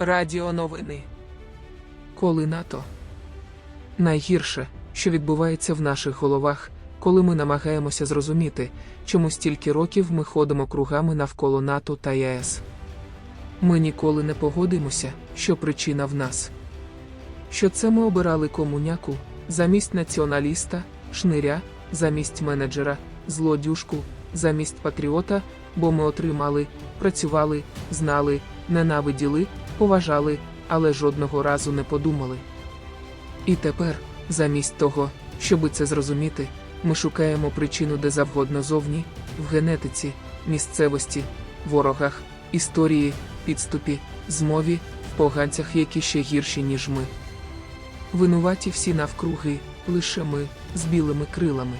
Радіо новини. Коли НАТО. Найгірше, що відбувається в наших головах, коли ми намагаємося зрозуміти, чому стільки років ми ходимо кругами навколо НАТО та ЄС. Ми ніколи не погодимося, що причина в нас. Що це ми обирали комуняку замість націоналіста, шниря, замість менеджера, злодюжку, замість патріота, бо ми отримали, працювали, знали, ненавиділи, поважали, але жодного разу не подумали. І тепер, замість того, щоби це зрозуміти, ми шукаємо причину де завгодно зовні, в генетиці, місцевості, ворогах, історії, підступі, змові, в поганцях, які ще гірші, ніж ми. Винуваті всі навкруги, лише ми, з білими крилами.